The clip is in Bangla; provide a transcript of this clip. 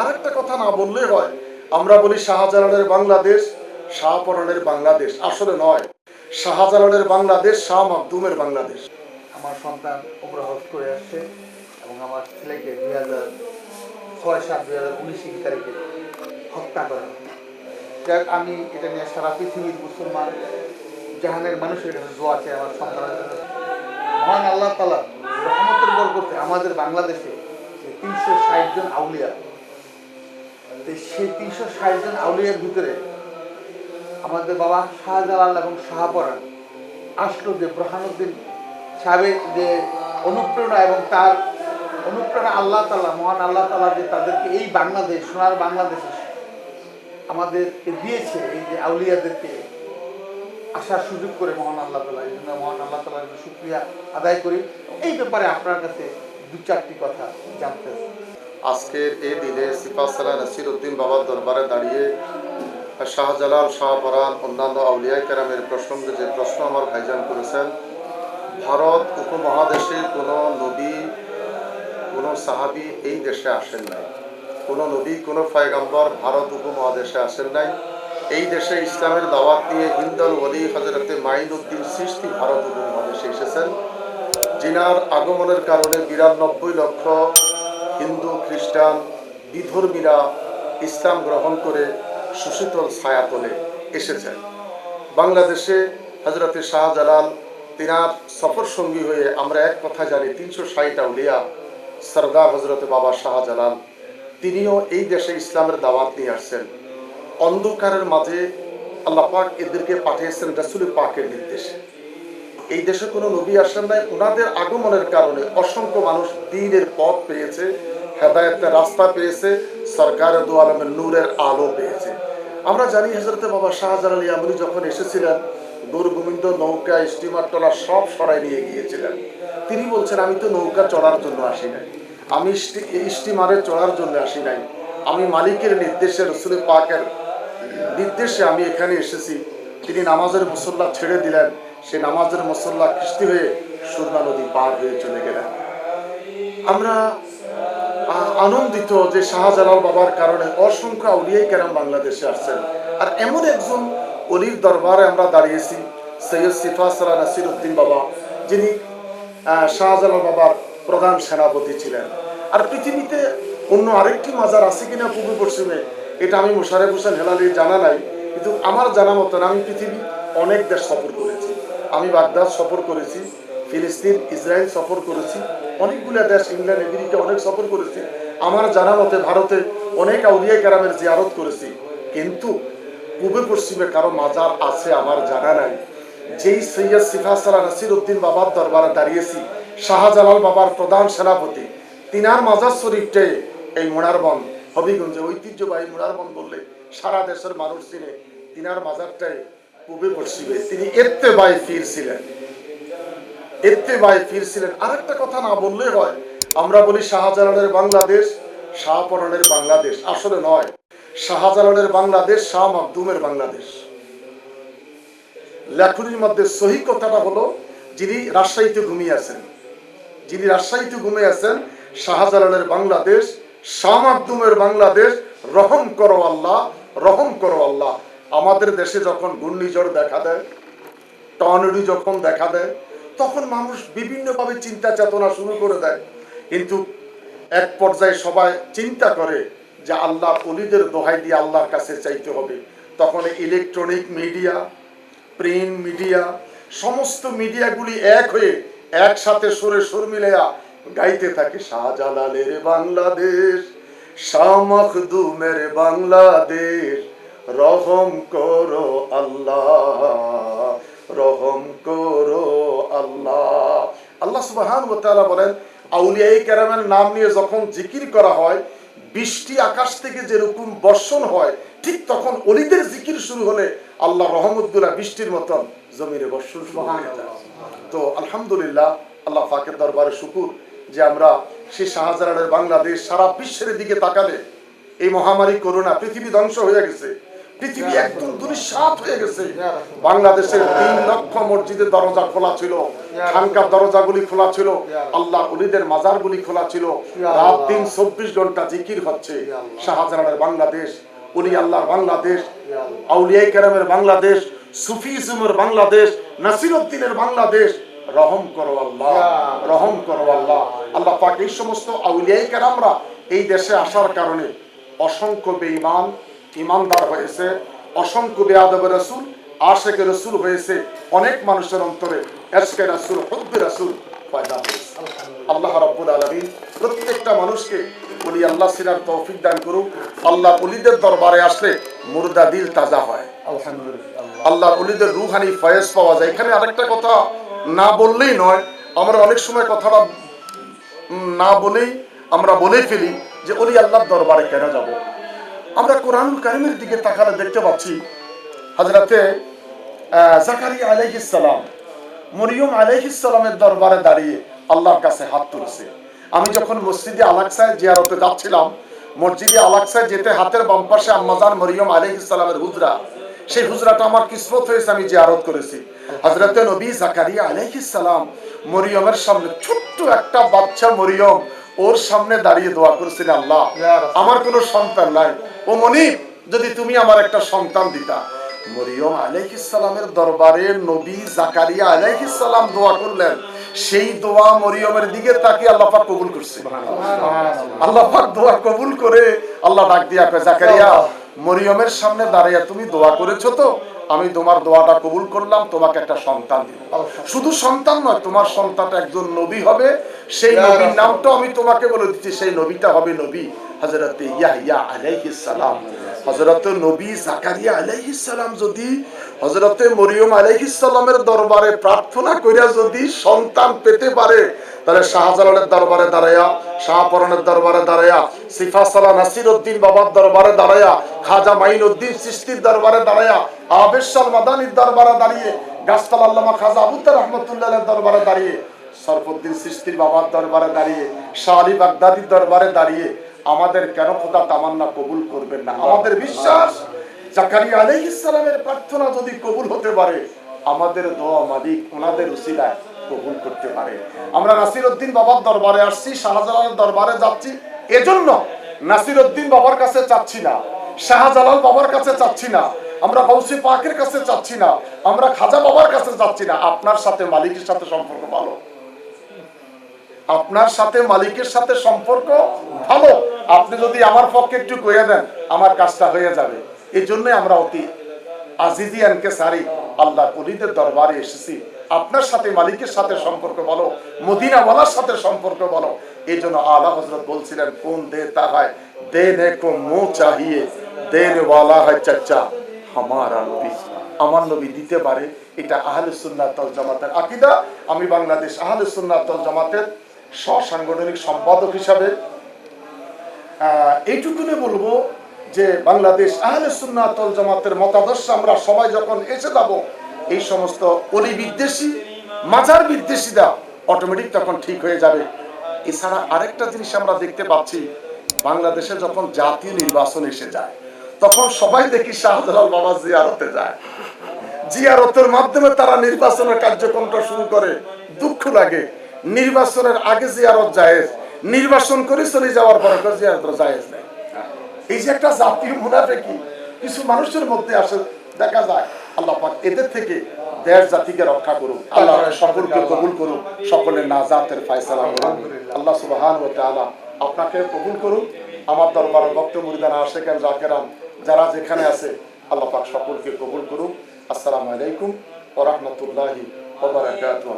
আরেকটা কথা না বললে হয়। আমরা বলি শাহজালালের বাংলাদেশ, শাহপরানের বাংলাদেশ। আসলে নয়। শাহজালালের বাংলাদেশ, শাহ মাকদুমের বাংলাদেশ। আমার সন্তান হজ করে আসছে এবং আমার ছেলেকে দুই হাজার ছয় সাত, দুই হাজার উনিশ তারিখে হত্যা করা। যাক, আমি এটা নিয়ে সারা পৃথিবীর মুসলমান, জাহানের মানুষের কাছে দোয়া চাই আমার সন্তানের জন্য। মহান আল্লাহ তালা রহমতের বরকতে আমাদের বাংলাদেশে তিনশো ষাট জন আউলিয়া সেই তিনশো ষাট জন আউলিয়ার ভিতরে আমাদের বাবা শাহজালাল এবং শাহপরান আসলো যে ব্রহানুদ্দিন সাহেবের যে অনুপ্রেরণা এবং তার অনুপ্রেরণা আল্লাহ তালা মহান আল্লাহ তালা যে তাদেরকে এই বাংলাদেশ, সোনার বাংলাদেশে আমাদেরকে দিয়েছে, এই যে আউলিয়াদেরকে আসার সুযোগ করে মহান আল্লাহ তালা এই জন্য মহান আল্লাহ তালার শুক্রিয়া আদায় করি এই ব্যাপারে আপনার কাছে দু চারটি কথা জানতে। আজকের এই দিনে সিপাসালা নাসির উদ্দিন বাবার দরবারে দাঁড়িয়ে শাহজালাল শাহপরান অন্যান্য আউলিয়া কেরামের প্রসঙ্গে যে প্রশ্ন আমার ভাইজান করেছেন, ভারত উপমহাদেশে কোনো নবী, কোনো সাহাবি এই দেশে আসেন নাই। কোনো নবী, কোনো পয়গাম্বর ভারত উপমহাদেশে আসেন নাই। এই দেশে ইসলামের দাওয়াত দিয়ে হিন্দল ওলি হজরতে মাইন উদ্দিন সৃষ্টি ভারত উপমহাদেশে এসেছেন। জিনার আগমনের কারণে বিরানব্বই লক্ষ হিন্দু, খ্রিস্টান, বিধর্মীরা ইসলাম গ্রহণ করে সুশীতল ছায়াতলে এসেছেন। বাংলাদেশে হজরতে শাহজালাল তিনার সফর সঙ্গী হয়ে আমরা এক কথা জানি তিনশো ষাট আউলিয়া সরদার হজরতে বাবা শাহজালাল, তিনিও এই দেশে ইসলামের দাওয়াত নিয়ে আসছেন। অন্ধকারের মাঝে আল্লাহ পাক এদেরকে পাঠিয়েছেন রাসুল পাকের নির্দেশে। এই দেশে কোনো নবী আসেন নাই। ওনাদের আগমনের কারণে অসংখ্য মানুষ দিনের পথ পেয়েছে, হেদায়তের রাস্তা পেয়েছে, সরকারের দু আলমের নূরের আলো পেয়েছে। আমরা জানি হজরতে বাবা শাহজালাল ইয়ামনি যখন এসেছিলেন গৌরগোবিন্দ নৌকা, স্টিমার টলা সব সরাই নিয়ে গিয়েছিলেন। তিনি বলছেন, আমি তো নৌকা চড়ার জন্য আসি নাই। আমি স্টিমারে চড়ার জন্য আসি নাই। আমি মালিকের নির্দেশে, রসুল পাকের নির্দেশে আমি এখানে এসেছি। তিনি নামাজের মুসল্লা ছেড়ে দিলেন। সে নামাজের মুসল্লা খ্রিস্তি হয়ে সুরমা নদী পার হয়ে চলে গেলেন। আমরা আনন্দিত যে শাহজালাল বাবার কারণে অসংখ্য আউলিয়াই কেরাম বাংলাদেশে আসছেন। আর এমন একজন অলির দরবারে আমরা দাঁড়িয়েছি, সৈয়দ সিফা সালা নাসির উদ্দিন বাবা, যিনি শাহজালাল বাবার প্রধান সেনাপতি ছিলেন। আর পৃথিবীতে অন্য আরেকটি মাজার আছে কিনা পূর্ব পশ্চিমে এটা আমি মোশারেফ হোসেন হেলালি জানা নাই। কিন্তু আমার জানা মতন আমি পৃথিবী অনেক দেশ সফর করেছি। আমি বাগদাদ সফর করেছি, ফিলিস্তিন, ইসরায়েল সফর করেছি, অনেকগুলো দেশ, ইংল্যান্ড, আমেরিকা অনেক সফর করেছি। আমার জানা মতে ভারতে অনেক আউলিয়া কেরামের জিয়ারত করেছি। কিন্তু পূর্বে পশ্চিমে কারও মাজার আছে আমার জানা নাই। যেই সৈয়দ সিফাসালা নাসির উদ্দিন বাবার দরবারে দাঁড়িয়েছি, শাহজালাল বাবার প্রধান সেনাপতি, তিনার মাজার শরীফটাই এই মোনারবন হবিগঞ্জে ঐতিহ্যবাহী মোনারবন বললে সারা দেশের মানুষ চিনে, তিনার মাজারটাই পূর্বে পশ্চিমে তিনি এত্তে বাই ফির ছিলেন। এত্তে বাই ফির ছিলেন। আরেকটা কথা না বললে হয়, আমরা বলি শাহজালালের বাংলাদেশ শাহপরানের বাংলাদেশ। আসলে নয়, শাহজালালের বাংলাদেশ, শাহ মাকদুমের বাংলাদেশ। লেখনির মধ্যে সহি কথাটা হলো, যিনি রাজশাহীতে ঘুমিয়ে আছেন, যিনি রাজশাহীতে ঘুমিয়ে আছেন, শাহজালালের বাংলাদেশ, শাহ মাকদুমের বাংলাদেশ, রহম করো আল্লাহ রহম করো আল্লাহ। আমাদের দেশে যখন ঘূর্ণিঝড় দেখা দেয়, টর্নেডো যখন দেখা দেয়, তখন মানুষ বিভিন্নভাবে চিন্তা চেতনা শুরু করে দেয়। কিন্তু এক পর্যায়ে সবাই চিন্তা করে যে আল্লাহ অলিদের দোহাই দিয়ে আল্লাহর কাছে চাইতে হবে। তখন ইলেকট্রনিক মিডিয়া, প্রিন্ট মিডিয়া, সমস্ত মিডিয়াগুলি এক হয়ে একসাথে সরে সর মিলেয়া গাইতে থাকে, শাহজালালের বাংলাদেশ। শাহ মখদুমের বাংলাদেশ রহম করো আল্লাহ রহম করো আল্লাহ। আল্লাহ সুবহান তাআলা বলেন আউলিয়াই কেরামের নাম নিয়ে যখন জিকির করা হয় বৃষ্টি আকাশ থেকে যেরকম বর্ষণ হয় ঠিক তখন অলিদের জিকির শুরু হলে আল্লাহ রহমতুল্লাহ বৃষ্টির মতন জমিনে বর্ষণ শুরু হয়ে যায়। তো আলহামদুলিল্লাহ আল্লাহ পাকের দরবারে শুকুর যে আমরা সেই শাহজালালের বাংলাদেশ সারা বিশ্বের দিকে তাকালে এই মহামারী করোনা পৃথিবী ধ্বংস হয়ে গেছে। পৃথিবী একদম দুরিশ্বাত হয়ে গেছে। বাংলাদেশের তিন লক্ষ মসজিদের দরজা খোলা ছিল, খানকার দরজাগুলি খোলা ছিল, আল্লাহ উলিদের মাজারগুলি খোলা ছিল। রাত দিন চব্বিশ ঘণ্টা জিকির হচ্ছে। শাহজাহানের বাংলাদেশ, উলি আল্লাহর বাংলাদেশ, আউলিয়াই কেরামের বাংলাদেশ সুফিজমের বাংলাদেশ নাসির নাসিরুদ্দিনের বাংলাদেশ রহম করো আল্লাহ রহম করো আল্লাহ। আল্লাহ পাক এই সমস্ত আউলিয়াই কেরামরা এই দেশে আসার কারণে অসংখ্য বেঈমান ইমানদার হয়েছে অসংখ্য বেয়াদব রসুল আশেকে রসুল হয়েছে অনেক মানুষের অন্তরে এসকে রসুল হব্বে রসুল পয়দা হয়েছে। আল্লাহ রাব্বুল আলামিন প্রত্যেকটা মানুষকে বলি আল্লাহ সিনার তৌফিক দান করুক। আল্লাহ অলিদের দরবারে আসলে মুর্দা দিল তাজা হয়। আলহামদুলিল্লাহ। আল্লাহর অলিদের রুহানি ফয়েজ পাওয়া যায়। এখানে আরেকটা কথা না বললেই নয়, আমরা অনেক সময় কথাটা না বলেই আমরা বলে ফেলি যে অলি আল্লাহর দরবারে কেন যাব। আমরা কোরআন কারিমের দিকে তাকালে দেখতে পাচ্ছি হাজরাতে জাকারিয়া আলাইহিস সালাম, মরিয়ম আলাইহিস সালামের দরবারে দাঁড়িয়ে আল্লাহর কাছে হাত তুলেছে। আমি যখন মসজিদে আলাকসায় জিয়ারতে যাচ্ছিলাম, মসজিদে আলাকসায় যেতে হাতের বাম পাশে আম্মাজান মরিয়ম আলাইহিস সালামের হুজরা সেই হুজরাটা আমার কিসমত হয়েছে আমি জিয়ারত করেছি। হজরতে নবী জাকারিয়া আলাইহিস সালাম মরিয়মের সামনে ছোট্ট একটা বাচ্চা মরিয়ম ওর সামনে দাঁড়িয়ে দোয়া করেছিলেন আল্লাহ আমার কোনো সন্তান নাই। ও মনিব যদি তুমি আমার একটা সন্তান দিতা। মরিয়ম আলাইহিস সালামের দরবারে নবী জাকারিয়া আলাইহিস সালাম দোয়া করলেন। সেই দোয়া মরিয়মের দিকে তাকে আল্লাহ পাক কবুল করছে। আল্লাহ পাক দোয়া কবুল করে আল্লাহ ডাক দিয়া জাকারিয়া মরিয়মের সামনে দাঁড়িয়ে তুমি দোয়া করেছ তো আমি তোমার দোয়াটা কবুল করলাম তোমাকে একটা সন্তান দিব শুধু সন্তান নয় তোমার সন্তানটা একজন নবী হবে সেই নবীর নামটা আমি তোমাকে বলে দিচ্ছি সেই নবীটা হবে নবী হাজরতে ইয়াহইয়া আলাইহিস সালাম। হযরতে নবী জাকারিয়া আলাইহিস সালাম যদি, হযরতে মরিয়ম আলাইহিস সালামের দরবারে প্রার্থনা কইরা যদি সন্তান পেতে পারে, তাহলে শাহজালালের দরবারে দাঁড়ায়া, শাহপরনের দরবারে দাঁড়ায়া, সিফা সালা নাসির উদ্দিন বাবার দরবারে দাঁড়ায়া, খাজা মাইন উদ্দিন সৃষ্টির দরবারে দাঁড়ায়া আবেশাল মাদানির দরবারে দাঁড়িয়ে, গাছতাল আল্লামা খাজা আবুদ্দার রহমতুল্লাহের দরবারে দাঁড়িয়ে, সরফুদ্দিন সৃষ্টির বাবার দরবারে দাঁড়িয়ে, শাহ আলী বাগদাদির দরবারে দাঁড়িয়ে আমাদের কেন খোদা তামান্না কবুল করবেন না? আমাদের বিশ্বাস, জাকারিয়া আলাইহিস সালামের প্রার্থনা যদি কবুল হতে পারে, আমাদের দোয়া মালিক ওনাদের উসিলায় কবুল করতে পারে। আমরা নাসির উদ্দিন বাবার দরবারে আসছি, শাহজালালের দরবারে যাচ্ছি। এজন্য নাসির উদ্দিন বাবার কাছে চাচ্ছি না, শাহজালাল বাবার কাছে চাচ্ছি না, আমরা গৌসি পাকের কাছে চাচ্ছি না, আমরা খাজা বাবার কাছে যাচ্ছি না। আপনার সাথে মালিকের সাথে সম্পর্ক ভালো। আপনার সাথে মালিকের সাথে সম্পর্ক ভালো। আপনি যদি আমার পক্ষে একটু কইয়া দেন, আমার কাজটা হয়ে যাবে। এই জন্যই আমরা অতি আজিজিয়ানকে সারি আল্লাহ কলিদের দরবারে এসেছি। আপনার সাথে মালিকের সাথে সম্পর্ক বলো, মদিনাওয়ালার সাথে সম্পর্ক বলো। এই জন্য আলা হজরত বলছিলেন, কোন দে তা হয় কো মো চাহিয়ে দেনে ওয়ালা হয় চাচা, হামারা নবী আমার নবী দিতে পারে, এটা আহলে সুন্নাত ওয়াল জামাতের আকীদা। আমি বাংলাদেশ আহলে সুন্নাত ওয়াল জামাতের স্বসাংগঠনিক সম্পাদক হিসাবে এইটুকুনে বলব যে বাংলাদেশ আহলে সুন্নাত ওয়াল জামাতের মতাদর্শ, আমরা সবাই যখন এসে যাব, এই সমস্ত অলি বিদ্বেষী, মাজার বিদ্বেষীরা অটোমেটিক তখন ঠিক হয়ে যাবে। এছাড়া আরেকটা জিনিস আমরা দেখতে পাচ্ছি, বাংলাদেশে যখন জাতীয় নির্বাচন এসে যায়, তখন সবাই দেখি শাহজালাল বাবা জিয়ারতে যায়। জিয়ারতের মাধ্যমে তারা নির্বাচনের কার্যক্রমটা শুরু করে, দুঃখ লাগে। নির্বাচনের আগে জিয়ারত জায়েজ। নির্বাচন করে চলে যাওয়ার পরে জিয়ারত জায়েজ নেই। এই যে একটা জাতীয় মুনাফেকি, কিছু মানুষের মধ্যে আসে, দেখা যায়, আল্লাহ পাক এদের থেকে দেশ জাতিকে রক্ষা করুন আল্লাহ সকলকে কবুল করুন সকলের নাজাতের ফায়সালা করুন আল্লাহ সুবহান ওয়া তাআলা আপনাকে কবুল করুন আমার দরবারে ভক্ত মুরিদান আশেকান জাকেরান যারা যেখানে আছে, আল্লাহ পাক সকলকে কবুল করুন আসসালামু আলাইকুম ওয়া রাহমাতুল্লাহি ওয়া বারাকাতুহু।